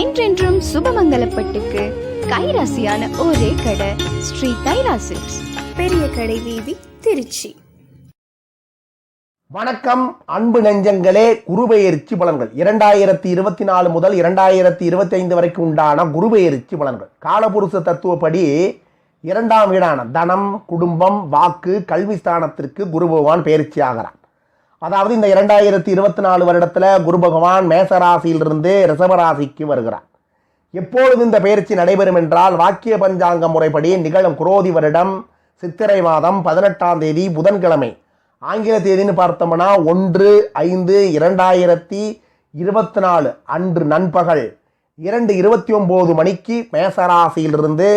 என்றென்றும் சுபமங்கலப்பட்டுக்கு கைராசியான ஒரே கடை ஸ்ரீ கைராசிக்ஸ் பெரிய கடை வீதி திருச்சி. வணக்கம் அன்பு நெஞ்சங்களே குருபெயர்ச்சி பலன்கள் இரண்டாயிரத்தி இருபத்தி நாலு முதல் இரண்டாயிரத்தி இருபத்தி ஐந்து வரைக்கும் உண்டான குருபெயர்ச்சி பலன்கள் காலபுருஷ தத்துவப்படி இரண்டாம் வீடான தனம் குடும்பம் வாக்கு கல்வி ஸ்தானத்திற்கு குரு பகவான் பயிற்சி ஆகிறான் அதாவது இந்த இரண்டாயிரத்தி இருபத்தி நாலு வருடத்தில் குரு பகவான் மேசராசியிலிருந்து ரிசவராசிக்கு வருகிறார். எப்பொழுது இந்த பயிற்சி நடைபெறும் என்றால் வாக்கிய பஞ்சாங்க முறைப்படி நிகழும் குரோதி வருடம் சித்திரை மாதம் பதினெட்டாம் தேதி புதன்கிழமை. ஆங்கில தேதின்னு பார்த்தோம்னா ஒன்று ஐந்து இரண்டாயிரத்தி இருபத்தி நாலு அன்று நண்பகல் இரண்டு இருபத்தி ஒம்பது மணிக்கு மேசராசியிலிருந்து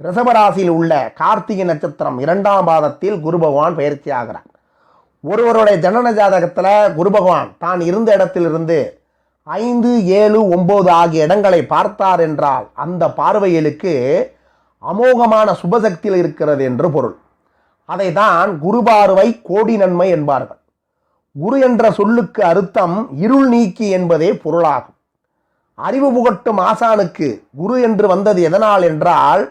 ரிசவராசியில் உள்ள கார்த்திகை நட்சத்திரம் இரண்டாம் பாதத்தில் குரு பகவான் பயிற்சியாகிறார் ஒருவருடைய ஜனன ஜாதகத்தில் குரு பகவான் தான் இருந்த இடத்திலிருந்து ஐந்து ஏழு ஒம்பது ஆகிய இடங்களை பார்த்தார் என்றால் அந்த பார்வையலுக்கு அமோகமான சுபசக்தியில் இருக்கிறது என்று பொருள். அதை தான் குரு பார்வை கோடி நன்மை என்பார்கள். குரு என்ற சொல்லுக்கு அர்த்தம் இருள் நீக்கி என்பதே பொருளாகும். அறிவு புகட்டும் ஆசானுக்கு குரு என்று வந்தது எதனால் என்றால்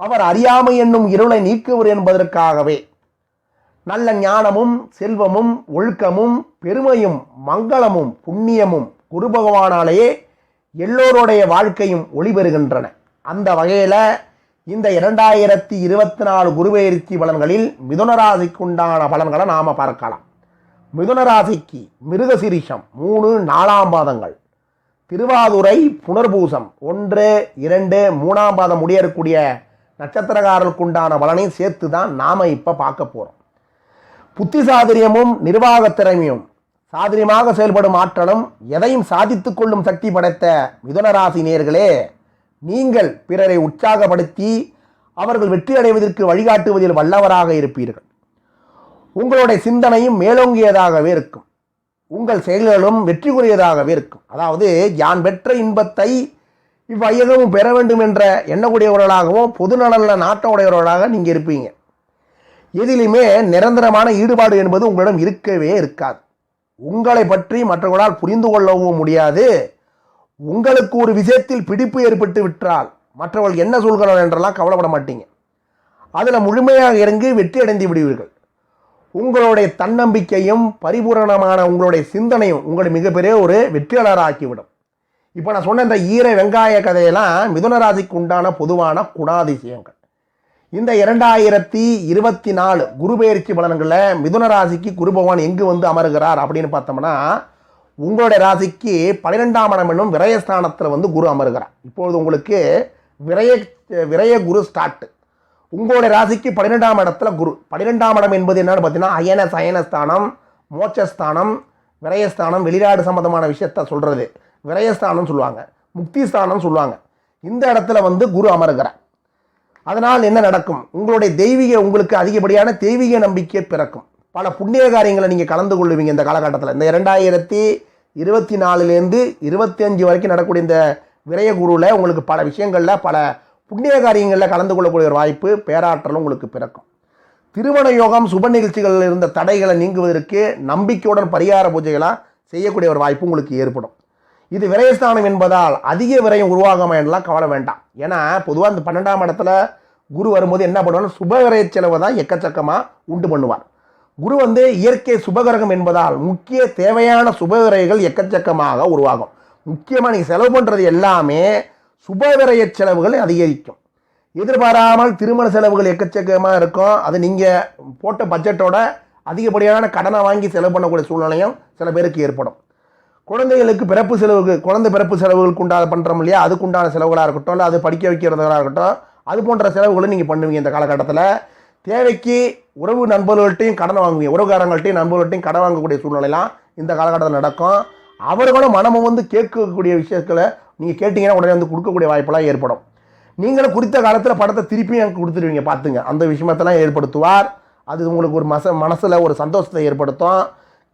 அவர் அறியாமை என்னும் இருளை நீக்குவர் என்பதற்காகவே. நல்ல ஞானமும் செல்வமும் ஒழுக்கமும் பெருமையும் மங்களமும் புண்ணியமும் குரு பகவானாலேயே எல்லோருடைய வாழ்க்கையும் ஒளிபெறுகின்றன. அந்த வகையில் இந்த இரண்டாயிரத்தி இருபத்தி நாலு குருபெயர்ச்சி பலன்களில் மிதுனராசிக்கு உண்டான பலன்களை நாம் பார்க்கலாம். மிதுனராசிக்கு மிருகசிரிஷம் மூணு நாலாம் பாதங்கள். திருவாதுரை புனர்பூசம் ஒன்று இரண்டு மூணாம் பாதம் முடியக்கூடிய நட்சத்திரக்காரர்களுக்கு உண்டான பலனையும் சேர்த்து தான் நாம் இப்போ பார்க்க போகிறோம் புத்தி சாதுரியமும் நிர்வாக திறமையும். சாதுரியமாக செயல்படும் ஆற்றலும் எதையும் சாதித்து கொள்ளும் சக்தி படைத்த மிதுனராசி நேர்களே நீங்கள் பிறரை உற்சாகப்படுத்தி அவர்கள் வெற்றி அடைவதற்கு வழிகாட்டுவதில் வல்லவராக இருப்பீர்கள். உங்களுடைய சிந்தனையும் மேலோங்கியதாகவே இருக்கும். உங்கள் செயல்களும் வெற்றிக்குரியதாகவே இருக்கும். அதாவது யான் பெற்ற இன்பத்தை இவ்வையகமும் பெற வேண்டும் என்ற எண்ணக்கூடியவர்களாகவும் பொதுநலனில் நாட்ட உடையவர்களாக நீங்கள் இருப்பீங்க. எதிலுமே நிரந்தரமான ஈடுபாடு என்பது உங்களிடம் இருக்கவே இருக்காது. உங்களை பற்றி மற்றவர்களால் புரிந்து கொள்ளவும் முடியாது. உங்களுக்கு ஒரு விஷயத்தில் பிடிப்பு ஏற்பட்டு விட்டால் மற்றவர்கள் என்ன சொல்கிறார்கள் என்றெல்லாம் கவலைப்பட மாட்டீங்க. அதில் முழுமையாக இறங்கி வெற்றி அடைந்து விடுவீர்கள். உங்களுடைய தன்னம்பிக்கையும் பரிபூரணமான உங்களுடைய சிந்தனையும் உங்களை மிகப்பெரிய ஒரு வெற்றியாளராக்கிவிடும். இப்போ நான் சொன்ன இந்த ஈர வெங்காய கதையெல்லாம் மிதுனராசிக்கு உண்டான பொதுவான குணாதிசயங்கள். இந்த இரண்டாயிரத்தி இருபத்தி நாலு குரு பெயர்ச்சி பலன்களில் மிதுன ராசிக்கு குரு பகவான் எங்கு வந்து அமருகிறார் அப்படின்னு பார்த்தோம்னா உங்களுடைய ராசிக்கு பன்னிரெண்டாம் இடம் என்னும் விரயஸ்தானத்தில் வந்து குரு அமருகிறார். இப்பொழுது உங்களுக்கு விரய விரய குரு ஸ்டார்ட் உங்களுடைய ராசிக்கு பன்னிரெண்டாம் இடத்துல குரு. பன்னிரெண்டாம் இடம் என்பது என்னென்னு பார்த்தீங்கன்னா அயன சயனஸ்தானம் மோட்சஸ்தானம் விரயஸ்தானம் வெளிநாடு சம்பந்தமான விஷயத்த சொல்கிறது விரயஸ்தானம் சொல்லுவாங்க. முக்தி ஸ்தானம் சொல்லுவாங்க. இந்த இடத்துல வந்து குரு அமருகிறார். அதனால் என்ன நடக்கும்? உங்களுடைய தெய்வீக உங்களுக்கு அதிகப்படியான தெய்வீக நம்பிக்கை பிறக்கும். பல புண்ணிய காரியங்களை நீங்கள் கலந்து கொள்ளுவீங்க இந்த காலகட்டத்தில். இந்த இரண்டாயிரத்தி இருபத்தி நாலுலேருந்து இருபத்தி அஞ்சு வரைக்கும் நடக்கக்கூடிய இந்த விரய குருவில் உங்களுக்கு பல விஷயங்களில் பல புண்ணிய காரியங்களில் கலந்து கொள்ளக்கூடிய ஒரு வாய்ப்பு பேராற்றலும் உங்களுக்கு பிறக்கும். திருமண யோகம் சுப நிகழ்ச்சிகளில் இருந்த தடைகளை நீங்குவதற்கு நம்பிக்கையுடன் பரிகார பூஜைகளாக செய்யக்கூடிய ஒரு வாய்ப்பு உங்களுக்கு ஏற்படும். இது விரயஸ்தானம் என்பதால் அதிக விரயம் உருவாகாம என்றெல்லாம் கவலை வேண்டாம். ஏன்னா பொதுவாக இந்த பன்னெண்டாம் இடத்துல குரு வரும்போது என்ன பண்ணுவார் சுப செலவை தான் எக்கச்சக்கமாக உண்டு பண்ணுவார். குரு வந்து இயற்கை சுபகிரகம் என்பதால் முக்கிய தேவையான சுப எக்கச்சக்கமாக உருவாகும். முக்கியமாக நீங்கள் செலவு பண்ணுறது எல்லாமே சுபவிரை செலவுகள் அதிகரிக்கும். எதிர்பாராமல் திருமண செலவுகள் எக்கச்சக்கமாக இருக்கும். அது நீங்கள் போட்ட பட்ஜெட்டோட அதிகப்படியான கடனை வாங்கி செலவு பண்ணக்கூடிய சூழ்நிலையும் சில பேருக்கு ஏற்படும். குழந்தைகளுக்கு பிறப்பு செலவுக்கு குழந்தை பிறப்பு செலவுகளுக்கு உண்டான பண்ணுறோம் இல்லையா? அதுக்குண்டான செலவுகளாக இருக்கட்டும் இல்லை அது படிக்க வைக்கிறதாக இருக்கட்டும் அது போன்ற செலவுகளும் நீங்கள் பண்ணுவீங்க இந்த காலகட்டத்தில். தேவைக்கு உறவு நண்பர்கள்ட்டையும் கடன் வாங்குவீங்க. உறவுகாரங்கள்ட்டையும் நண்பர்கள்ட்டையும் கடன் வாங்கக்கூடிய சூழ்நிலைலாம் இந்த காலகட்டத்தில் நடக்கும். அவர்களும் மனமும் வந்து கேட்கக்கூடிய விஷயத்தில் நீங்கள் கேட்டிங்கன்னா உடனே வந்து கொடுக்கக்கூடிய வாய்ப்பெல்லாம் ஏற்படும். நீங்களும் குறித்த காலத்தில் படத்தை திருப்பியும் எனக்கு கொடுத்துருவீங்க பார்த்துங்க. அந்த விஷயத்தெல்லாம் ஏற்படுத்துவார். அது உங்களுக்கு ஒரு மச மனசில் ஒரு சந்தோஷத்தை ஏற்படுத்தும்.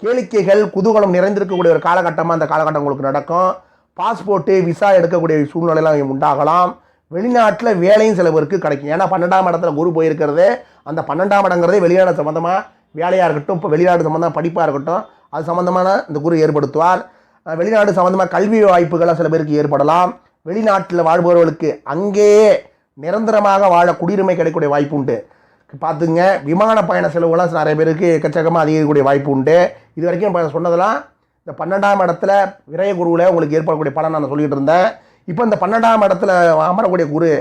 கேளிக்கைகள் குதூகலம் நிறைந்திருக்கக்கூடிய ஒரு காலகட்டமாக அந்த காலகட்டம் உங்களுக்கு நடக்கும். பாஸ்போர்ட்டு விசா எடுக்கக்கூடிய சூழ்நிலையெல்லாம் உண்டாகலாம். வெளிநாட்டில் வேலையும் சில பேருக்கு கிடைக்கும். ஏன்னா பன்னெண்டாம் இடத்துல குரு போயிருக்கிறது. அந்த பன்னெண்டாம் இடங்கிறதே வெளிநாடு சம்மந்தமாக வேலையாக இருக்கட்டும் இப்போ வெளிநாடு சம்மந்தமாக படிப்பாக இருக்கட்டும் அது சம்மந்தமான இந்த குரு ஏற்படுத்துவார். வெளிநாடு சம்மந்தமாக கல்வி வாய்ப்புகளாக சில பேருக்கு ஏற்படலாம். வெளிநாட்டில் வாழ்பவர்களுக்கு அங்கேயே நிரந்தரமாக வாழ குடியுரிமை கிடைக்கக்கூடிய வாய்ப்பு உண்டு. பார்த்துங்க. விமான பயண செலவுகளாம் நிறைய பேருக்கு எக்கச்சக்கமாக அதிகரிக்கக்கூடிய வாய்ப்பு உண்டு. இது வரைக்கும் இப்போ சொன்னதெல்லாம் இந்த பன்னெண்டாம் இடத்துல விரைய குருவில் உங்களுக்கு ஏற்படக்கூடிய பலன் நான் சொல்லிகிட்டு இருந்தேன். இப்போ இந்த பன்னெண்டாம் இடத்துல அமரக்கூடிய குரு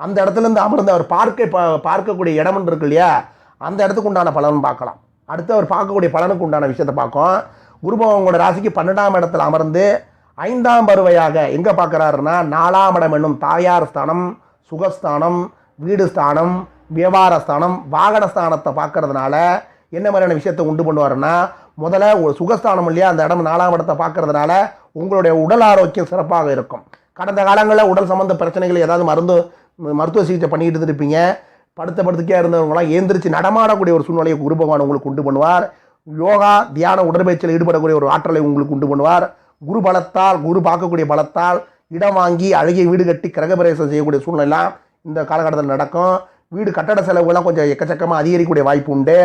அந்த இடத்துல இருந்து அமர்ந்து அவர் பார்க்க பார்க்கக்கூடிய இடம் இருக்கு இல்லையா? அந்த இடத்துக்கு உண்டான பலன் பார்க்கலாம். அடுத்து அவர் பார்க்கக்கூடிய பலனுக்கு உண்டான விஷயத்தை பார்க்கும். குருபவங்களோட ராசிக்கு பன்னெண்டாம் இடத்துல அமர்ந்து ஐந்தாம் பருவையாக எங்கே பார்க்குறாருன்னா நாலாம் இடம் என்னும் தாயார் ஸ்தானம் சுகஸ்தானம் வீடு ஸ்தானம் வியாபார ஸ்தானம் வாகன ஸ்தானத்தை பார்க்கறதுனால என்ன மாதிரியான விஷயத்தை உண்டு பண்ணுவாருன்னா முதல்ல ஒரு சுகஸ்தானம் இல்லையா அந்த இடம் நாலாம் இடத்தை பார்க்கறதுனால உங்களுடைய உடல் ஆரோக்கியம் சிறப்பாக இருக்கும். கடந்த காலங்களில் உடல் சம்மந்த பிரச்சனைகள் ஏதாவது மருந்து மருத்துவ சிகிச்சை பண்ணிக்கிட்டு இருப்பீங்க படுத்த படுத்துக்கே இருந்தவங்களாம் ஏந்திரிச்சு நடமாடக்கூடிய ஒரு சூழ்நிலையை குரு பகவான் உங்களுக்கு உண்டு பண்ணுவார். யோகா தியான உடற்பயிற்சியில் ஈடுபடக்கூடிய ஒரு ஆற்றலை உங்களுக்கு உண்டு பண்ணுவார். குரு பலத்தால் குரு பார்க்கக்கூடிய பலத்தால் இடம் வாங்கி அழகிய வீடு கட்டி கிரகப்பிரவேசம் செய்யக்கூடிய சூழ்நிலாம் இந்த காலகட்டத்தில் நடக்கும். வீடு கட்டட செலவுகள்லாம் கொஞ்சம் எக்கச்சக்கமாக அதிகரிக்கக்கூடிய வாய்ப்பு உண்டு.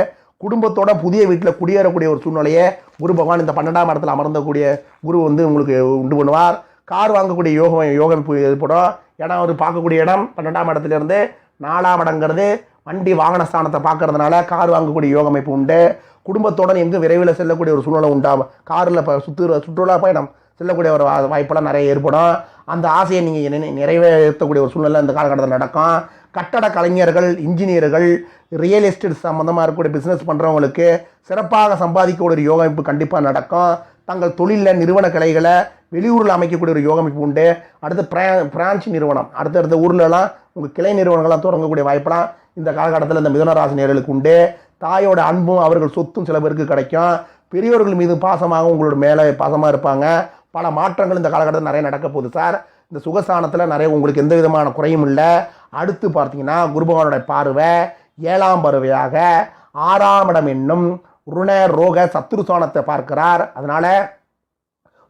குடும்பத்தோட புதிய வீட்டில் குடியேறக்கூடிய ஒரு சூழ்நிலையை குரு பகவான் இந்த பன்னெண்டாம் இடத்துல அமர்ந்தக்கூடிய குரு வந்து உங்களுக்கு உண்டு பண்ணுவார். கார் வாங்கக்கூடிய யோகம் யோகம் ஏற்படும். ஏன்னா அவர் பார்க்கக்கூடிய இடம் பன்னெண்டாம் இடத்துலேருந்து நாலாம் இடங்கிறது வண்டி வாகன ஸ்தானத்தை பார்க்கறதுனால கார் வாங்கக்கூடிய யோக அமைப்பு உண்டு. குடும்பத்துடன் எங்கு விரைவில் செல்லக்கூடிய ஒரு சூழ்நிலை உண்டாகும் காரில் இப்போ சுற்று சுற்றுலா பயணம் செல்லக்கூடிய ஒரு வாய்ப்பெல்லாம் நிறைய ஏற்படும். அந்த ஆசையை நீங்கள் நிறைவேற்றக்கூடிய ஒரு சூழ்நிலை இந்த காலகட்டத்தில் நடக்கும். கட்டட கலைஞர்கள் இன்ஜினியர்கள் ரியல் எஸ்டேட் சம்மந்தமாக இருக்கக்கூடிய பிஸ்னஸ் பண்ணுறவங்களுக்கு சிறப்பாக சம்பாதிக்கக்கூடிய ஒரு யோகமைப்பு கண்டிப்பாக நடக்கும். தங்கள் தொழிலில் நிறுவன கிளைகளை வெளியூரில் அமைக்கக்கூடிய ஒரு யோகமைப்பு உண்டு. அடுத்து பிரா பிரான்ச் நிறுவனம். அடுத்தடுத்த ஊர்லலாம் உங்கள் கிளை நிறுவனங்கள்லாம் தொடங்கக்கூடிய வாய்ப்பெலாம் இந்த காலகட்டத்தில் இந்த மிதனராசி நேர்களுக்கு உண்டு. தாயோட அன்பும் அவர்கள் சொத்தும் சில பேருக்கு கிடைக்கும். பெரியவர்கள் மீது பாசமாக உங்களோட மேலே பாசமாக இருப்பாங்க. பல மாற்றங்கள் இந்த காலகட்டத்தில் நிறைய நடக்க போகுது சார். இந்த சுகசானத்தில் நிறைய உங்களுக்கு எந்த விதமான குறையும் இல்லை. அடுத்து பார்த்தீங்கன்னா குருபகவானுடைய பார்வை ஏழாம் பருவையாக ஆறாம் இடம் என்னும் ருண ரோக சத்ருசோனத்தை பார்க்கிறார். அதனால்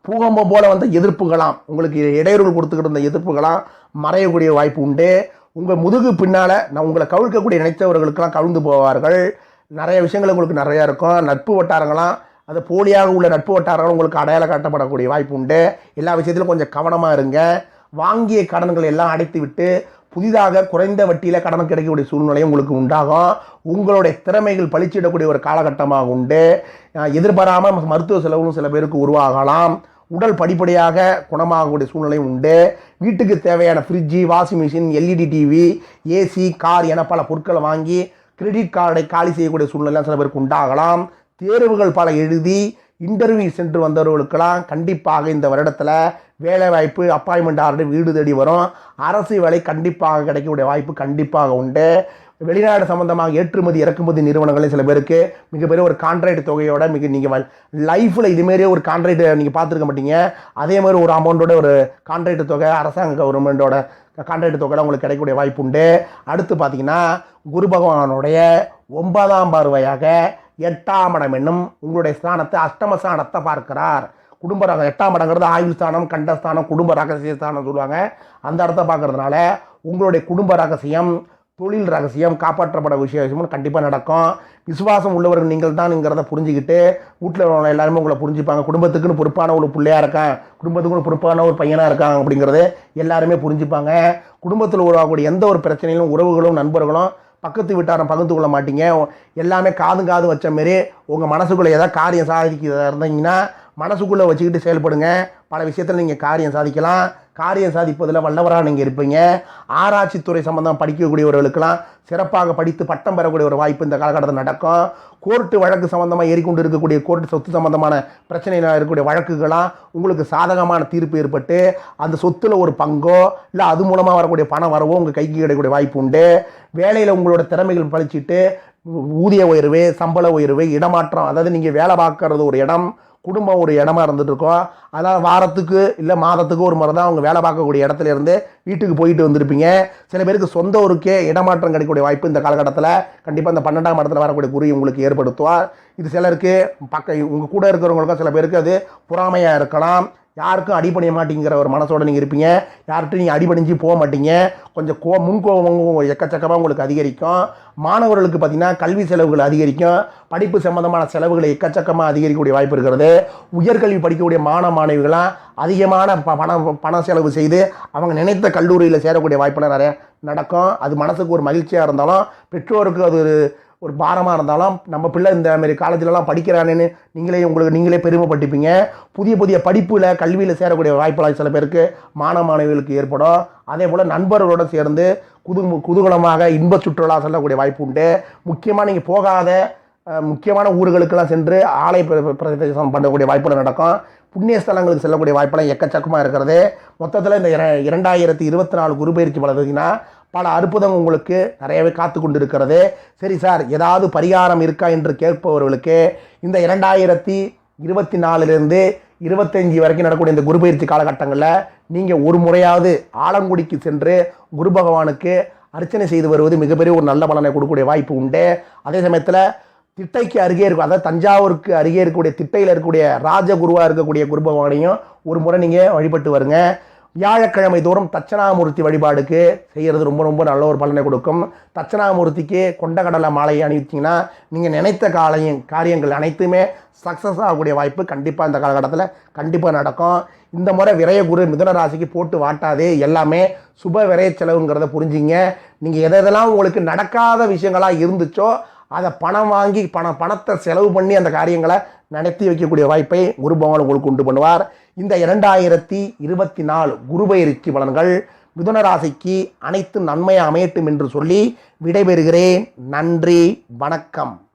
பூகம்பம் போல வந்த எதிர்ப்புகளாம் உங்களுக்கு இடையூறுகள் கொடுத்துக்கிட்டு இருந்த எதிர்ப்புகளாம் மறையக்கூடிய வாய்ப்பு உண்டு. உங்கள் முதுகு பின்னால் நான் உங்களை கவிழ்க்கக்கூடிய நினைத்தவர்களுக்கெல்லாம் கவிழ்ந்து போவார்கள். நிறைய விஷயங்கள் உங்களுக்கு நிறையா இருக்கும். நட்பு வட்டாரங்களாம் அது போலியாக உள்ள நட்பு வட்டாரங்கள் உங்களுக்கு அடையாளம் காட்டப்படக்கூடிய வாய்ப்பு உண்டு. எல்லா விஷயத்திலும் கொஞ்சம் கவனமாக இருங்க. வாங்கிய கடன்கள் எல்லாம் அடைத்து விட்டு புதிதாக குறைந்த வட்டியில் கடன் கிடைக்கக்கூடிய சூழ்நிலையும் உங்களுக்கு உண்டாகும். உங்களுடைய திறமைகள் பழிச்சிடக்கூடிய ஒரு காலகட்டமாக உண்டு. எதிர்பாராமல் மருத்துவ செலவும் சில பேருக்கு உருவாகலாம். உடல் படிப்படியாக குணமாகக்கூடிய சூழ்நிலையும் உண்டு. வீட்டுக்கு தேவையான fridge washing machine LED TV AC car என பல பொருட்களை வாங்கி கிரெடிட் கார்டை காலி செய்யக்கூடிய சூழ்நிலை சில பேருக்கு உண்டாகலாம். தேர்வுகள் பல எழுதி இன்டர்வியூ சென்று வந்தவர்களுக்கெல்லாம் கண்டிப்பாக இந்த வருடத்தில் வேலைவாய்ப்பு அப்பாயின்மெண்ட் ஆர்டர் வீடு தேடி வரும். அரசு வேலை கண்டிப்பாக கிடைக்கக்கூடிய வாய்ப்பு கண்டிப்பாக உண்டு. வெளிநாடு சம்பந்தமாக ஏற்றுமதி இறக்குமதி நிறுவனங்களில் சில பேருக்கு மிகப்பெரிய ஒரு கான்ட்ராக்ட் தொகையோட மிக நீங்கள் லைஃப்பில் இதுமாரியே ஒரு கான்ட்ராக்ட் நீங்கள் பார்த்துருக்க மாட்டீங்க. அதே மாதிரி ஒரு அமௌண்ட்டோட ஒரு கான்ட்ராக்ட் தொகை அரசாங்க கவர்மெண்ட்டோட கான்ட்ராக்ட் தொகையில் உங்களுக்கு கிடைக்கக்கூடிய வாய்ப்பு உண்டு. அடுத்து பார்த்தீங்கன்னா குரு பகவானுடைய ஒன்பதாம் பார்வையாக எட்டாம் இடம் என்னும் உங்களுடைய ஸ்தானத்தை அஷ்டம ஸ்தானத்தை பார்க்கிறார். குடும்ப ரகம் எட்டாம் இடங்கிறது ஆயுள் ஸ்தானம் கண்டஸ்தானம் குடும்ப ரகசிய ஸ்தானம் சொல்லுவாங்க. அந்த இடத்த பார்க்கறதுனால உங்களுடைய குடும்ப ரகசியம் தொழில் ரகசியம் காப்பாற்றப்பட விஷயமும் கண்டிப்பாக நடக்கும். விசுவாசம் உள்ளவர்கள் நீங்கள் தான்ங்கிறத புரிஞ்சுக்கிட்டு வீட்டில் உள்ளவங்க எல்லாருமே உங்களை புரிஞ்சுப்பாங்க. குடும்பத்துக்குன்னு பொறுப்பான ஒரு பிள்ளையாக இருக்கான். குடும்பத்துக்குன்னு பொறுப்பான ஒரு பையனாக இருக்காங்க அப்படிங்கிறது எல்லாருமே புரிஞ்சுப்பாங்க. குடும்பத்தில் உருவாகக்கூடிய எந்த ஒரு பிரச்சனையிலும் உறவுகளும் நண்பர்களும் பக்கத்து வீட்டாரம் பகிர்ந்து கொள்ள மாட்டீங்க. எல்லாமே காது காது வச்ச மாரி உங்கள் மனசுக்குள்ளே ஏதாவது காரியம் சாதிக்கிறதா இருந்தீங்கன்னா மனசுக்குள்ளே வச்சுக்கிட்டு செயல்படுங்க. பல விஷயத்தில் நீங்கள் காரியம் சாதிக்கலாம். காரியம் சாதிப்பதில் வல்லவராக நீங்கள் இருப்பீங்க. ஆராய்ச்சித்துறை சம்பந்தம் படிக்கக்கூடியவர்களுக்கெல்லாம் சிறப்பாக படித்து பட்டம் பெறக்கூடிய ஒரு வாய்ப்பு இந்த காலகட்டத்தில் நடக்கும். கோர்ட்டு வழக்கு சம்பந்தமாக ஏறிக்கொண்டு இருக்கக்கூடிய கோர்ட்டு சொத்து சம்பந்தமான பிரச்சனையில் இருக்கக்கூடிய வழக்குகளாம் உங்களுக்கு சாதகமான தீர்ப்பு ஏற்பட்டு அந்த சொத்தில் ஒரு பங்கோ இல்லை அது மூலமாக வரக்கூடிய பணம் வரவோ உங்கள் கைக்கு கிடைக்கக்கூடிய வாய்ப்பு உண்டு. வேலையில் உங்களோட திறமைகள் பழிச்சிட்டு ஊதிய உயர்வு சம்பள உயர்வு இடமாற்றம் அதாவது நீங்கள் வேலை பார்க்கறது ஒரு இடம் குடும்பம் ஒரு இடமா இருந்துட்டு இருக்கோம் அதனால் வாரத்துக்கு இல்லை மாதத்துக்கு ஒரு முறை தான் அவங்க வேலை பார்க்கக்கூடிய இடத்துல இருந்து வீட்டுக்கு போயிட்டு வந்திருப்பீங்க. சில பேருக்கு சொந்த ஊருக்கே இடமாற்றம் கிடைக்கக்கூடிய வாய்ப்பு இந்த காலகட்டத்தில் கண்டிப்பாக இந்த பன்னெண்டாம் இடத்துல வரக்கூடிய குறி உங்களுக்கு ஏற்படுத்துவார் இது சிலருக்கு பக்க உங்கள் கூட இருக்கிறவங்களுக்கும் சில பேருக்கு அது பொறாமையாக இருக்கலாம். யாருக்கும் அடிபணிய மாட்டேங்கிற ஒரு மனசோட நீங்கள் இருப்பீங்க. யார்கிட்டையும் நீங்கள் அடிபணிஞ்சு போக மாட்டீங்க. கொஞ்சம் கோ முன்கோபம் எக்கச்சக்கமாக உங்களுக்கு அதிகரிக்கும். மாணவர்களுக்கு பார்த்திங்கன்னா கல்வி செலவுகள் அதிகரிக்கும். படிப்பு சம்மந்தமான செலவுகளை எக்கச்சக்கமாக அதிகரிக்கக்கூடிய வாய்ப்பு இருக்கிறது. உயர்கல்வி படிக்கக்கூடிய மாணவ மாணவிகளாம் அதிகமான ப பணம் பண செலவு செய்து அவங்க நினைத்த கல்லூரியில் சேரக்கூடிய வாய்ப்பெல்லாம் நிறைய நடக்கும். அது மனசுக்கு ஒரு மகிழ்ச்சியாக இருந்தாலும் பெற்றோருக்கு அது ஒரு ஒரு பாரமாக இருந்தாலும் நம்ம பிள்ளை இந்த மாதிரி காலேஜிலலாம் படிக்கிறானேன்னு நீங்களே உங்களுக்கு நீங்களே பெருமைப்பட்டுப்பீங்க புதிய புதிய படிப்பில் கல்வியில் சேரக்கூடிய வாய்ப்பெல்லாம் சில பேருக்கு மாணவ மாணவிகளுக்கு ஏற்படும். அதே போல் நண்பர்களோட சேர்ந்து குது குதூகலமாக இன்ப சுற்றுலா செல்லக்கூடிய வாய்ப்பு உண்டு. முக்கியமாக நீங்கள் போகாத முக்கியமான ஊர்களுக்கெல்லாம் சென்று ஆலய பிரதேசம் பண்ணக்கூடிய வாய்ப்புகள் நடக்கும். புண்ணிய ஸ்தலங்களுக்கு செல்லக்கூடிய வாய்ப்பெல்லாம் எக்கச்சக்கமாக இருக்கிறது. மொத்தத்தில் இந்த இர இரண்டாயிரத்தி இருபத்தி நாலு குரு பயிற்சி வளர்ந்தீங்கன்னா பல அற்புதம் உங்களுக்கு நிறையவே காத்து கொண்டு இருக்கிறது சரி சார் ஏதாவது பரிகாரம் இருக்கா என்று கேட்பவர்களுக்கு இந்த இரண்டாயிரத்தி இருபத்தி நாலுலேருந்து இருபத்தஞ்சி வரைக்கும் நடக்கக்கூடிய இந்த குரு பயிற்சி காலகட்டங்களில் நீங்கள் ஒரு முறையாவது ஆலங்குடிக்கு சென்று குரு பகவானுக்கு அர்ச்சனை செய்து வருவது மிகப்பெரிய ஒரு நல்ல பலனை கொடுக்கக்கூடிய வாய்ப்பு உண்டு. அதே சமயத்தில் திட்டைக்கு அருகே இருக்கும் அதாவது தஞ்சாவூருக்கு அருகே இருக்கக்கூடிய திட்டையில் இருக்கக்கூடிய ராஜகுருவாக இருக்கக்கூடிய குரு பகவானையும் ஒரு முறை நீங்கள் வழிபட்டு வருங்க. வியாழக்கிழமை தோறும் தட்சணாமூர்த்தி வழிபாடுக்கு செய்கிறது ரொம்ப ரொம்ப நல்ல ஒரு பலனை கொடுக்கும். தட்சணாமூர்த்திக்கு கொண்டகடலை மாலையை அணிவிச்சிங்கன்னா நீங்கள் நினைத்த காலையும் காரியங்கள் அனைத்துமே சக்ஸஸ் ஆகக்கூடிய வாய்ப்பு கண்டிப்பாக இந்த காலகட்டத்தில் கண்டிப்பாக நடக்கும். இந்த முறை விரய குரு மிதுன ராசிக்கு போட்டு வாட்டாதே எல்லாமே சுப விரைய செலவுங்கிறத புரிஞ்சிங்க. நீங்கள் எதை எதெல்லாம் உங்களுக்கு நடக்காத விஷயங்களாக இருந்துச்சோ அதை பணம் வாங்கி பணம் பணத்தை செலவு பண்ணி அந்த காரியங்களை நடத்தி வைக்கக்கூடிய வாய்ப்பை குரு பகவான் உங்களுக்கு உண்டு பண்ணுவார். இந்த இரண்டாயிரத்தி இருபத்தி நாலு குருபெயர்ச்சி பலன்கள் மிதுனராசிக்கு அனைத்து நன்மையாக அமையட்டும் என்று சொல்லி விடைபெறுகிறேன். நன்றி வணக்கம்.